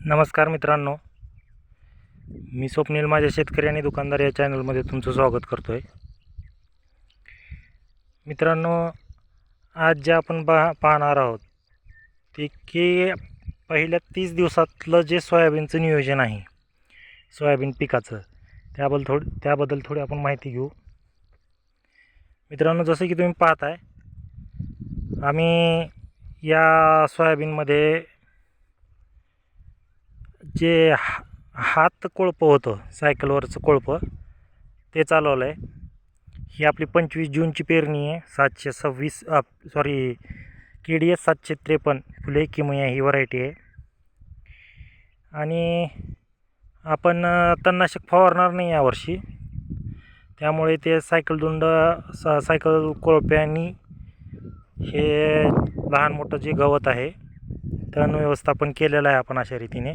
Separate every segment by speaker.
Speaker 1: नमस्कार मित्रांनो. मी स्वप्नील माझ्या शेतकरी आणि दुकानदार या चॅनलमध्ये तुमचं स्वागत करतो आहे मित्रांनो आज जे आपण पा पाहणार आहोत ते की पहिल्या तीस दिवसातलं जे सोयाबीनचं नियोजन आहे सोयाबीन पिकाचं त्याबद्दल थोडी त्याबद्दल थोडी आपण माहिती घेऊ. मित्रांनो जसं की तुम्ही पाहताय आम्ही या सोयाबीनमध्ये जे हा हात कोळपं होतं सायकलवरचं कोळपं ते चालवलं आहे ही आपली पंचवीस जूनची पेरणी आहे. सातशे सव्वीस सॉरी के डी एस सातशे त्रेपन्न फुले किमया ही व्हरायटी आहे. आणि आपण तणनाशक फवारणार नाही यावर्षी. त्यामुळे ते सायकल दुंड सा सायकल कोळप्यांनी हे लहान मोठं जे गवत आहे तण व्यवस्थापन केलेलं आहे आपण अशा रीतीने.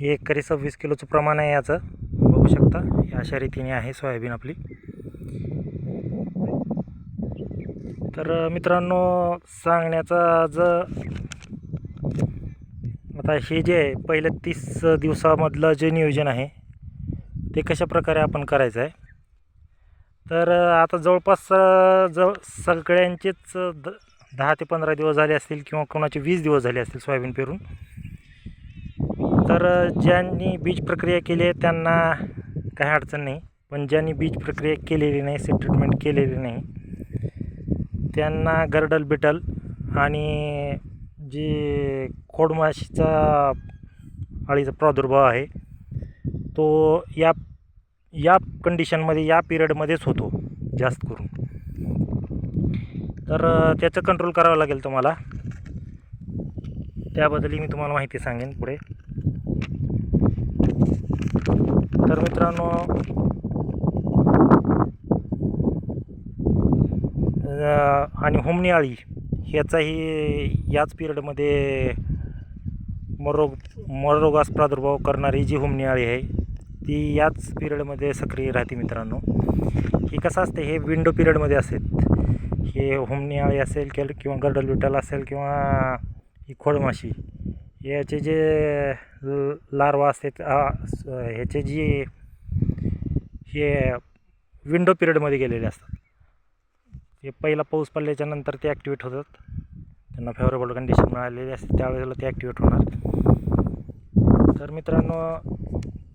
Speaker 1: हे एकरी सव्वीस किलोचं प्रमाण आहे याचं. बघू शकता हे अशा रीतीने आहे सोयाबीन आपली. तर मित्रांनो सांगण्याचा ज आता हे जे आहे पहिल्या तीस दिवसामधलं जे नियोजन आहे ते कशा प्रकारे आपण करायचं आहे? तर आता जवळपास जवळ जव सगळ्यांचेच द दहा ते पंधरा दिवस झाले असतील किंवा कोणाचे वीस दिवस झाले असतील सोयाबीन पेरून. तर ज्यांनी बीज प्रक्रिया केली आहे त्यांना काही अडचण नाही. पण ज्यांनी बीज प्रक्रिया केलेली नाही से ट्रीटमेंट केलेली नाही त्यांना गर्डल बिटल आणि जे खोडमाशीचा अळीचा प्रादुर्भाव आहे तो या या कंडिशनमध्ये या पिरियडमध्येच होतो जास्त करून. तर त्याचं कंट्रोल करावं लागेल तुम्हाला. त्याबद्दलही मी तुम्हाला माहिती सांगेन पुढे. तर मित्रांनो आणि होमनियाळी अळी ह्याचाही याच पिरियडमध्ये मरोग मरोगास प्रादुर्भाव करणारी जी होमनियाळी आहे ती याच पिरियडमध्ये सक्रिय राहते मित्रांनो. ही कसं असते हे विंडो पिरियडमध्ये असतात हे होमनियाळी असेल केल किंवा गर्डल विटल असेल किंवा ही खोडमाशी याचे जे लार्वा असतात ह्याचे जी हे विंडो पिरियडमध्ये गेलेले असतात. ते पहिला पाऊस पडल्याच्या नंतर ते ॲक्टिवेट होतात. त्यांना फेवरेबल कंडिशन मिळालेली असते त्यावेळेला ते ॲक्टिवेट होणार. तर मित्रांनो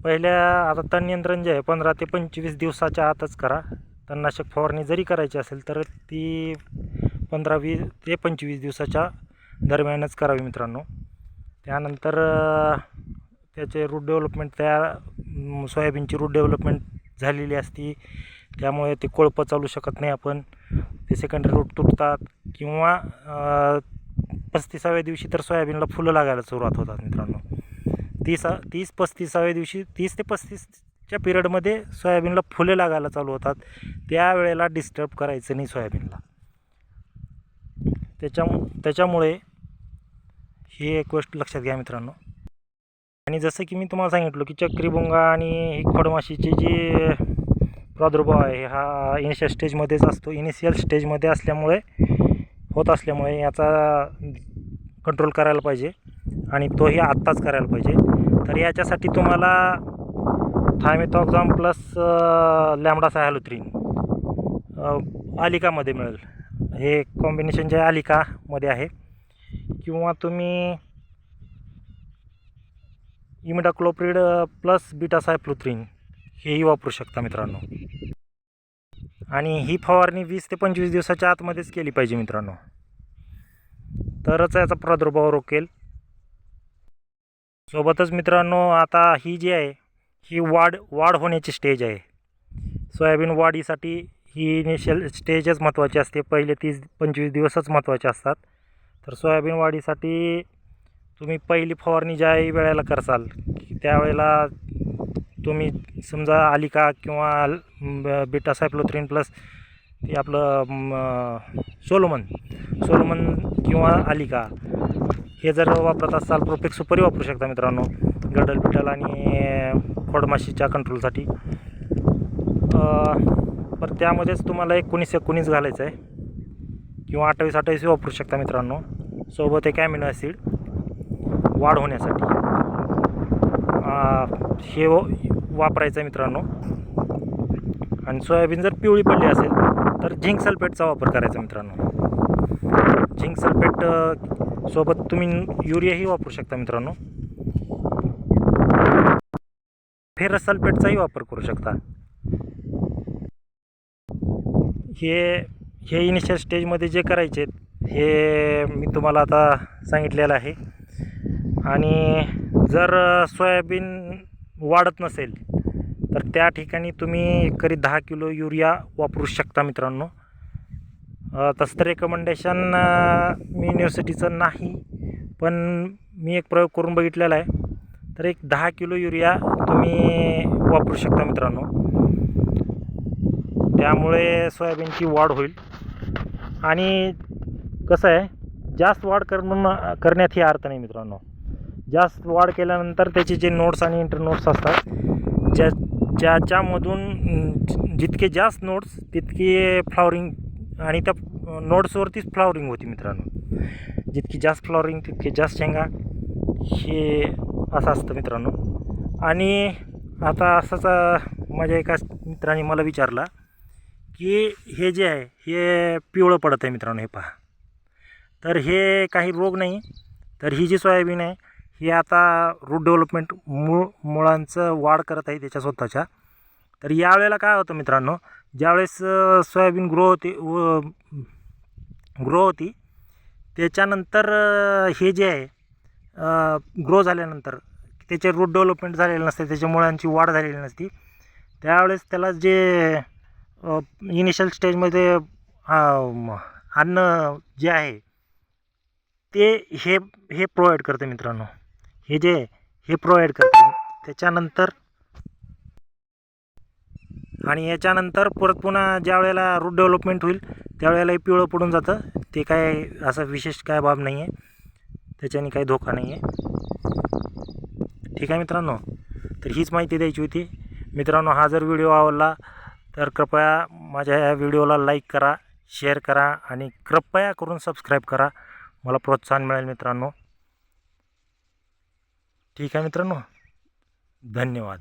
Speaker 1: पहिल्या आता तण नियंत्रण जे आहे पंधरा ते पंचवीस दिवसाच्या आतच करा. तणनाशक फवारणी जरी करायची असेल तर ती पंधरा वीस ते पंचवीस दिवसाच्या दरम्यानच करावी मित्रांनो. त्यानंतर त्याचे रूट डेव्हलपमेंट तयार सोयाबीनची रूट डेव्हलपमेंट झालेली असती त्यामुळे ते कोळपं चालू शकत नाही आपण. ते सेकंडरी रूट तुटतात किंवा पस्तीसाव्या दिवशी तर सोयाबीनला फुलं लागायला सुरुवात होतात मित्रांनो. तीस तीस पस्तीसाव्या दिवशी तीस ते पस्तीसच्या पिरियडमध्ये सोयाबीनला फुले लागायला चालू होतात. त्यावेळेला डिस्टर्ब करायचं नाही सोयाबीनला. त्याच्या त्याच्यामुळे ही एक गोष्ट लक्षात घ्या मित्रांनो. आणि जसं की मी तुम्हाला सांगितलं की चक्रीभुंगा आणि ही खोडमाशीची जी प्रादुर्भाव आहे हा इनिशियल स्टेजमध्येच असतो. इनिशियल स्टेजमध्ये असल्यामुळे होत असल्यामुळे याचा कंट्रोल करायला पाहिजे. आणि तोही आत्ताच करायला पाहिजे. तर याच्यासाठी तुम्हाला थायमेथॉक्झॉम प्लस लॅमडा सायलोथ्रीन आलिकामध्ये मिळेल. हे कॉम्बिनेशन जे आलिकामध्ये आहे किंवा तुम्ही इमिडाक्लोप्रिड प्लस बीटा सायफ्लुथ्रीन हेही वापरू शकता मित्रांनो. आणि ही फवारणी वीस ते पंचवीस दिवसाच्या आतमध्येच केली पाहिजे मित्रांनो. तरच याचा प्रादुर्भाव रोकेल सोबतच मित्रांनो आता ही जी आहे ही वाढ वाढ होण्याची स्टेज आहे. सोयाबीन वाढीसाठी ही इनिशियल स्टेजच महत्त्वाची असते. पहिले तीस पंचवीस दिवसच महत्त्वाचे असतात. तर सोयाबीन वाढीसाठी तुम्ही पहिली फवारणी ज्या वेळेला करसाल त्यावेळेला तुम्ही समजा आलिका किंवा ब- बीटा सायक्लोथ्रीन प्लस ते आपलं सोलोमन सोलोमन किंवा आलिका हे जर वापरत असाल प्रोपेक्स सुपरही वापरू शकता मित्रांनो. गडल पिटल आणि खोडमाशीच्या कंट्रोलसाठी पर त्यामध्येच तुम्हाला एकोणीस एकोणीस घालायचं आहे किंवा अठ्ठावीस अठ्ठावीस वापरू शकता मित्रांनो. सोबत एक ॲमिनो ॲसिड वाढ होण्यासाठी. हे वापरायचं आहे मित्रांनो. आणि सोयाबीन जर पिवळी पडली असेल तर झिंक सल्फेटचा वापर करायचा मित्रांनो. झिंक सल्फेट सोबत तुम्ही युरियाही वापरू शकता मित्रांनो. फेरस सल्फेटचाही वापर करू शकता. हे हे इनिशियल स्टेजमध्ये जे करायचे हे मी तुम्हाला आता सांगितलेलं आहे. आणि जर सोयाबीन वाढत नसेल तर त्या ठिकाणी तुम्ही करीत दहा किलो युरिया वापरू शकता मित्रांनो. तसं तर रेकमेंडेशन मी युनिव्हर्सिटीचं नाही पण मी एक प्रयोग करून बघितलेला आहे. तर एक दहा किलो युरिया तुम्ही वापरू शकता मित्रांनो. त्यामुळे सोयाबीनची वाढ होईल. आणि कसं आहे जास्त वाढ करून करण्यात ही अर्थ नाही मित्रांनो. जास्त वाढ केल्यानंतर त्याचे जे नोट्स आणि इंटरनोट्स असतात ज्या ज्याच्यामधून जितके जास्त नोट्स तितके फ्लॉवरिंग आणि त्या नोट्सवरतीच फ्लॉवरिंग होती मित्रांनो. जितकी जास्त फ्लॉवरिंग तितके जास्त शेंगा. हे असं असतं मित्रांनो. आणि आता असंच माझ्या एका मित्राने मला विचारला की हे जे आहे हे पिवळं पडत आहे मित्रांनो हे पहा. तर हे काही रोग नाही तर ही जी सोयाबीन आहे ही आता रूट डेव्हलपमेंट मूळ मुळांचं वाढ करत आहे त्याच्या स्वतःच्या. तर यावेळेला काय होतं मित्रांनो ज्यावेळेस सोयाबीन ग्रो होते व ग्रो होती त्याच्यानंतर हे जे आहे ग्रो झाल्यानंतर त्याचे रूट डेव्हलपमेंट झालेलं नसते त्याच्या मुळांची वाढ झालेली नसती. त्यावेळेस त्याला जे इनिशियल स्टेजमध्ये अन्न जे आहे ते हे हे प्रोव्हाइड करते मित्रांनो. हे जे आहे, हे प्रोव्हाइड करते. त्याच्यानंतर आणि याच्यानंतर परत पुन्हा ज्या वेळेला रूट डेव्हलपमेंट होईल त्यावेळेलाही पिवळं पडून जातं. ते काय असं विशेष काय बाब नाही आहे त्याच्याने काही धोका नाही आहे ठीक आहे मित्रांनो? तर हीच माहिती द्यायची होती. मित्रांनो हा जर व्हिडिओ आवडला तर कृपया माझ्या या व्हिडिओला लाईक करा शेअर करा आणि कृपया करून सबस्क्राईब करा. मला प्रोत्साहन मिळेल मित्रांनो. ठीक आहे मित्रांनो? धन्यवाद.